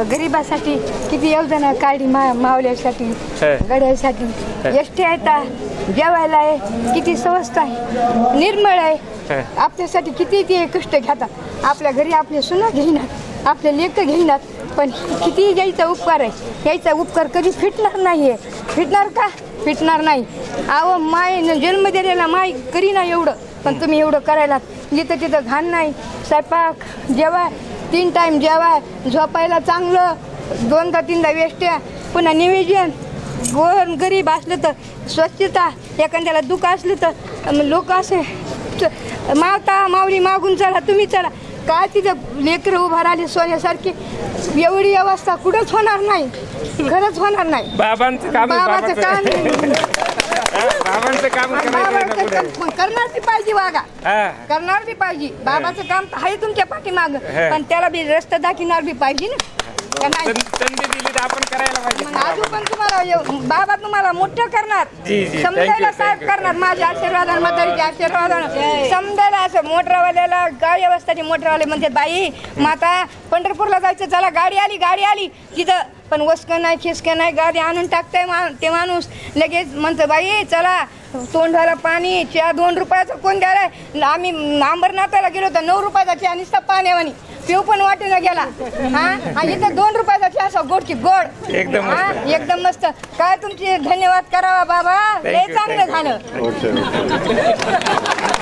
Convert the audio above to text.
गरिबासाठी किती योजना काढली मा मावल्यासाठी. गड्यासाठी. एसटी आहेत जेवायला आहे किती स्वस्त आहे निर्मळ. आहे. आपल्यासाठी किती ते कष्ट घेतात. आपल्या घरी आपले सुना घेईनात आपले लेक घेईनात पण किती यायचा उपकार आहे. यायचा उपकार कधी फिटणार नाही आहे फिटणार का? फिटणार नाही. अहो माय जन्म दिलेला माय करीना एवढं पण तुम्ही एवढं करायला जिथं तिथं घाण नाही. स्वयंपाक जेवाय तीन टाईम जेवाय झोपायला चांगलं दोनदा तीनदा वेष्ट्या पुन्हा निवेदन गोर गरीब असलं तर स्वच्छता एखाद्याला दुःख असलं तर लोक असे मावता माऊली मागून चढा तुम्ही चढा काय तिथं लेकरं उभा राहिली सोन्यासारखी? एवढी अवस्था कुठंच होणार नाही. खरंच होणार नाही. बाबांचं काम बाबाचं काम करणार ती पाहिजे वागा. हा. करणार बी पाहिजे. बाबाचं काम तर आहे तुमच्या पाठीमाग. हे. पण त्याला बी रस्ता दाखिणार बी पाहिजे ना. का नाही? सं- संधी दिली तर आपण करायला मग पाहिजे अजून पण तुम्हाला एव- बाबा तुम्हाला मोठं करणार. जी, जी. Thank समजायला साहेब you. करणार. माझ्या आशीर्वादानं म्हातारीच्या आशीर्वादानं. समजायला असं मोटरवाल्याला गाडी अवस्थाची मोटरवाले म्हणतात बाई माता पंढरपूरला जायचं चला गाडी आली गाडी आली. तिथं पण वस्कं नाही खिसकं नाही गाडी आणून टाकताय मा ते माणूस. लगेच म्हणतं बाई चला तोंडाला पाणी चहा दोन रुपयाचं कोण द्यायला? आम्ही अंबरनाथाला गेलो होतो नऊ रुपयाचा चहा नुसता पाण्यावानी. पिऊ पण वाटेला गेला. हा? आणि इथं दोन रुपयाचा चहा असा गोडची गोड. एकदम हा. एकदम मस्त. काय तुमचे धन्यवाद करावा बाबा? You, चांगलं. झालं.